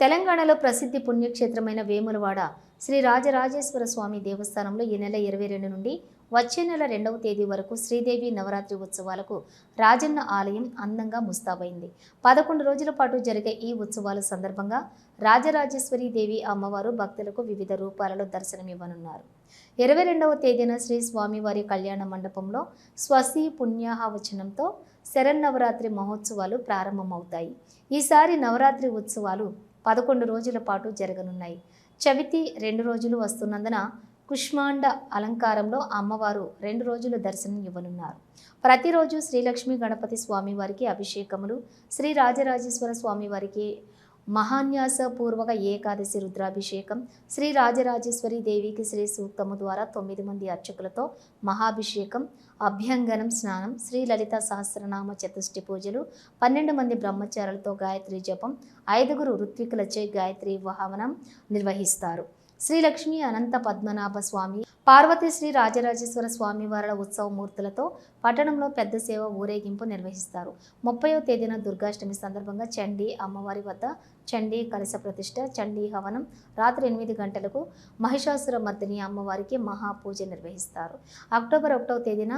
తెలంగాణలో ప్రసిద్ధి పుణ్యక్షేత్రమైన వేములవాడ శ్రీ రాజరాజేశ్వర స్వామి దేవస్థానంలో ఈ నెల ఇరవై రెండు నుండి వచ్చే నెల రెండవ తేదీ వరకు శ్రీదేవి నవరాత్రి ఉత్సవాలకు రాజన్న ఆలయం అందంగా ముస్తాబైంది. పదకొండు రోజుల పాటు జరిగే ఈ ఉత్సవాల సందర్భంగా రాజరాజేశ్వరి దేవి అమ్మవారు భక్తులకు వివిధ రూపాలలో దర్శనమివ్వనున్నారు. ఇరవై రెండవ తేదీన శ్రీ స్వామివారి కళ్యాణ మండపంలో స్వసి పుణ్యాహవచనంతో శరన్నవరాత్రి మహోత్సవాలు ప్రారంభమవుతాయి. ఈసారి నవరాత్రి ఉత్సవాలు పదకొండు రోజుల పాటు జరగనున్నాయి. చవితి రెండు రోజులు వస్తున్నందున కుష్మాండ అలంకారంలో అమ్మవారు రెండు రోజులు దర్శనం ఇవ్వనున్నారు. ప్రతిరోజు శ్రీలక్ష్మి గణపతి స్వామివారికి అభిషేకములు శ్రీ రాజరాజేశ్వర స్వామివారికి మహాన్యాసపూర్వక ఏకాదశి రుద్రాభిషేకం శ్రీ రాజరాజేశ్వరి దేవికి శ్రీ సూక్తము ద్వారా తొమ్మిది మంది అర్చకులతో మహాభిషేకం అభ్యంగనం స్నానం శ్రీ లలిత సహస్రనామ చతుష్టి పూజలు పన్నెండు మంది బ్రహ్మచారులతో గాయత్రి జపం ఐదుగురు ఋత్వికులచే గాయత్రి వాహనం నిర్వహిస్తారు. శ్రీ లక్ష్మీ అనంత పద్మనాభ స్వామి పార్వతీశ్రీ రాజరాజేశ్వర స్వామివారల ఉత్సవ మూర్తులతో పట్టణంలో పెద్ద సేవ ఊరేగింపు నిర్వహిస్తారు. ముప్పయో తేదీన దుర్గాష్టమి సందర్భంగా చండీ అమ్మవారి వద్ద చండీ కలశ ప్రతిష్ట చండీ హవనం రాత్రి ఎనిమిది గంటలకు మహిషాసుర మర్దిని అమ్మవారికి మహాపూజ నిర్వహిస్తారు. అక్టోబర్ ఒకటవ తేదీన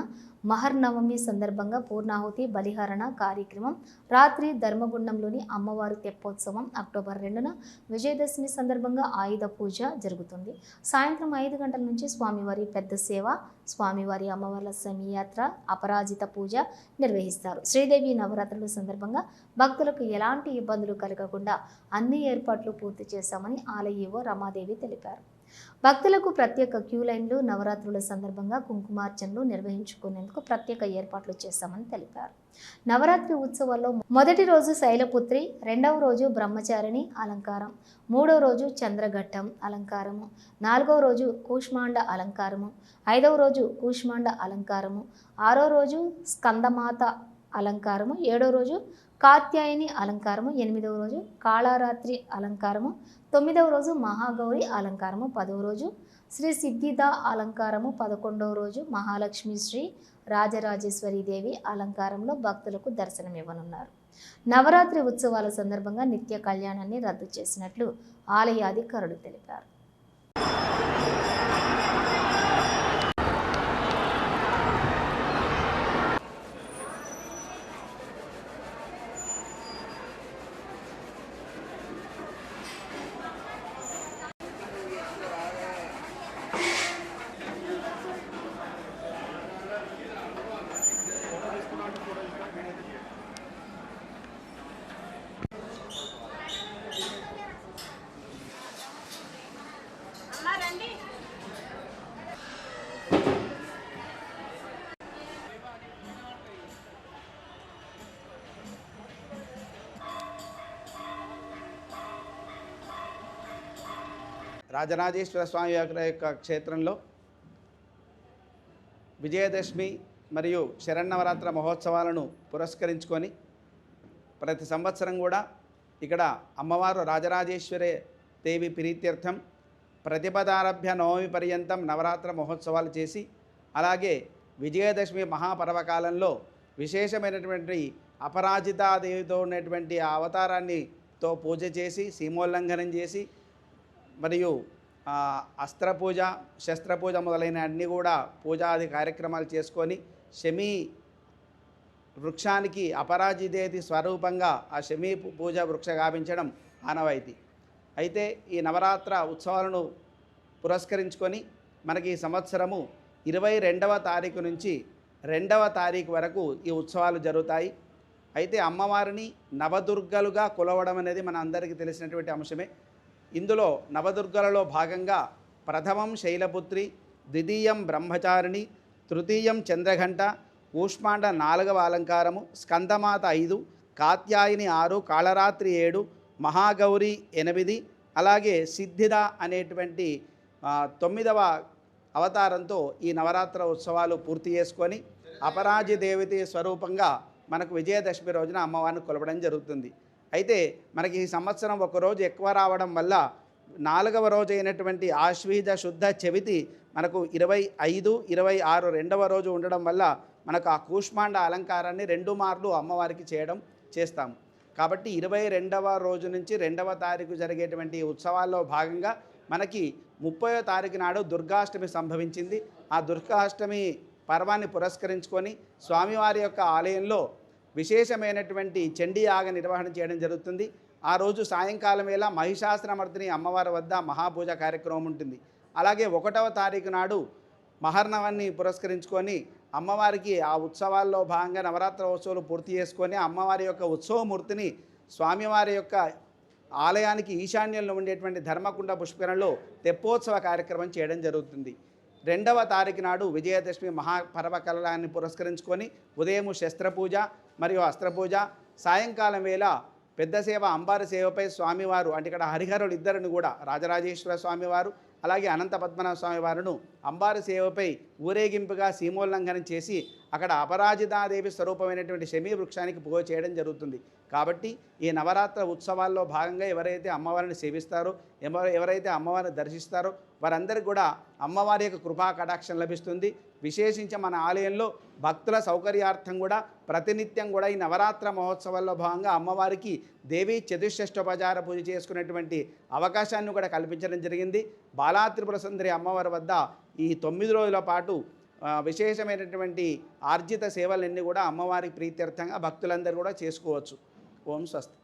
మహర్నవమి సందర్భంగా పూర్ణాహుతి బలిహరణ కార్యక్రమం రాత్రి ధర్మగుండంలోని అమ్మవారి తెప్పోత్సవం అక్టోబర్ రెండున విజయదశమి సందర్భంగా ఆయుధ పూజ జరుగుతుంది. సాయంత్రం ఐదు గంటల నుంచి స్వామి స్వామివారి పెద్ద సేవ స్వామివారి అమ్మవార్ల సమయాత్ర అపరాజిత పూజ నిర్వహిస్తారు. శ్రీదేవి నవరాత్రుల సందర్భంగా భక్తులకు ఎలాంటి ఇబ్బందులు కలగకుండా అన్ని ఏర్పాట్లు పూర్తి చేశామని ఆలయ ఓ రమాదేవి తెలిపారు. భక్తులకు ప్రత్యేక క్యూ లైన్లు నవరాత్రుల సందర్భంగా కుంకుమార్చనలు నిర్వహించుకునేందుకు ప్రత్యేక ఏర్పాట్లు చేశామని తెలిపారు. నవరాత్రి ఉత్సవాల్లో మొదటి రోజు శైలపుత్రి రెండవ రోజు బ్రహ్మచారిణి అలంకారం మూడవ రోజు చంద్రఘట్టం అలంకారము నాలుగవ రోజు కూష్మాండ అలంకారము ఐదవ రోజు కూష్మాండ అలంకారము ఆరో రోజు స్కందమాత అలంకారము. ఏడో రోజు కాత్యాయని అలంకారము. ఎనిమిదవ రోజు కాళారాత్రి అలంకారము. తొమ్మిదవ రోజు మహాగౌరి అలంకారము. పదవ రోజు శ్రీ సిద్ధిద అలంకారము. పదకొండవ రోజు మహాలక్ష్మి శ్రీ రాజరాజేశ్వరి దేవి అలంకారంలో భక్తులకు దర్శనం ఇవ్వనున్నారు. నవరాత్రి ఉత్సవాల సందర్భంగా నిత్య కళ్యాణాన్ని రద్దు చేసినట్లు ఆలయ అధికారులు తెలిపారు. రాజరాజేశ్వర స్వామి యొక్క క్షేత్రంలో విజయదశమి మరియు శరన్నవరాత్ర మహోత్సవాలను పురస్కరించుకొని ప్రతి సంవత్సరం కూడా ఇక్కడ అమ్మవారు రాజరాజేశ్వరి దేవి ప్రీత్యర్థం ప్రతిపదారభ్య నవమి పర్యంతం నవరాత్ర మహోత్సవాలు చేసి అలాగే విజయదశమి మహాపర్వకాలంలో విశేషమైనటువంటి అపరాజితాదేవితో ఉన్నటువంటి ఆ అవతారాన్ని తో పూజ చేసి సీమోల్లంఘనం చేసి మరియు అస్త్రపూజ శస్త్రపూజ మొదలైన అన్ని కూడా పూజాది కార్యక్రమాలు చేసుకొని శమీ వృక్షానికి అపరాజితేతి స్వరూపంగా ఆ శమీ పూజ వృక్ష గావించడం ఆనవాయితీ అయితే ఈ నవరాత్ర ఉత్సవాలను పురస్కరించుకొని మనకి ఈ సంవత్సరము ఇరవై రెండవ తారీఖు నుంచి రెండవ తారీఖు వరకు ఈ ఉత్సవాలు జరుగుతాయి. అయితే అమ్మవారిని నవదుర్గలుగా కొలవడం అనేది మన అందరికీ తెలిసినటువంటి అంశమే. ఇందులో నవదుర్గలలో భాగంగా ప్రథమం శైలపుత్రి ద్వితీయం బ్రహ్మచారిణి తృతీయం చంద్రఘంట కూష్మాండ నాలుగవ అలంకారము స్కందమాత ఐదు కాత్యాయిని ఆరు కాళరాత్రి ఏడు మహాగౌరి ఎనిమిది అలాగే సిద్ధిద అనేటువంటి తొమ్మిదవ అవతారంతో ఈ నవరాత్ర ఉత్సవాలు పూర్తి చేసుకొని అపరాజి దేవతి స్వరూపంగా మనకు విజయదశమి రోజున అమ్మవారిని కొలవడం జరుగుతుంది. అయితే మనకి ఈ సంవత్సరం ఒకరోజు ఎక్కువ రావడం వల్ల నాలుగవ రోజు అయినటువంటి ఆశ్వీజ శుద్ధ చవితి మనకు ఇరవై ఐదు ఇరవై ఆరు రెండవ రోజు ఉండడం వల్ల మనకు ఆ కూష్మాండ అలంకారాన్ని రెండు మార్లు అమ్మవారికి చేయడం చేస్తాము కాబట్టి ఇరవై రెండవ రోజు నుంచి రెండవ తారీఖు జరిగేటువంటి ఉత్సవాల్లో భాగంగా మనకి ముప్పయో తారీఖు నాడు దుర్గాష్టమి సంభవించింది. ఆ దుర్గాష్టమి పర్వాన్ని పురస్కరించుకొని స్వామివారి యొక్క ఆలయంలో విశేషమైనటువంటి చండీ యాగ నిర్వహణ చేయడం జరుగుతుంది. ఆ రోజు సాయంకాలం వేళ మహిషాసురమర్దిని అమ్మవారి వద్ద మహాపూజ కార్యక్రమం ఉంటుంది. అలాగే ఒకటవ తారీఖు నాడు మహర్ణవాన్ని పురస్కరించుకొని అమ్మవారికి ఆ ఉత్సవాల్లో భాగంగా నవరాత్ర ఉత్సవాలు పూర్తి చేసుకొని అమ్మవారి యొక్క ఉత్సవమూర్తిని స్వామివారి యొక్క ఆలయానికి ఈశాన్యంలో ఉండేటువంటి ధర్మకుండ పుష్కరంలో తెప్పోత్సవ కార్యక్రమం చేయడం జరుగుతుంది. రెండవ తారీఖు నాడు విజయదశమి మహాపర్వ కళాన్ని పురస్కరించుకొని ఉదయము శస్త్రపూజ మరియు అస్త్రపూజ సాయంకాలం వేళ పెద్ద సేవ అంబారి సేవపై స్వామివారు అంటే ఇక్కడ హరిహరులు ఇద్దరిని కూడా రాజరాజేశ్వర స్వామివారు అలాగే అనంత పద్మనాభ స్వామి వారును అంబారి సేవపై ఊరేగింపుగా సీమోల్లంఘనం చేసి అక్కడ అపరాజితాదేవి స్వరూపమైనటువంటి శమీ వృక్షానికి పూజ చేయడం జరుగుతుంది. కాబట్టి ఈ నవరాత్ర ఉత్సవాల్లో భాగంగా ఎవరైతే అమ్మవారిని సేవిస్తారో ఎవరైతే అమ్మవారిని దర్శిస్తారో వారందరికీ కూడా అమ్మవారి యొక్క కృపా కటాక్షం లభిస్తుంది. విశేషించి మన ఆలయంలో భక్తుల సౌకర్యార్థం కూడా ప్రతినిత్యం కూడా ఈ నవరాత్ర మహోత్సవాల్లో భాగంగా అమ్మవారికి దేవి చతుష్టోపచార పూజ చేసుకునేటువంటి అవకాశాన్ని కూడా కల్పించడం జరిగింది. బాలాత్రిపుర సుందరి అమ్మవారి వద్ద ఈ తొమ్మిది రోజుల పాటు విశేషమైనటువంటి ఆర్జిత సేవలన్నీ కూడా అమ్మవారి ప్రీత్యర్థంగా భక్తులందరూ కూడా చేసుకోవచ్చు. ఓం స్వస్తి.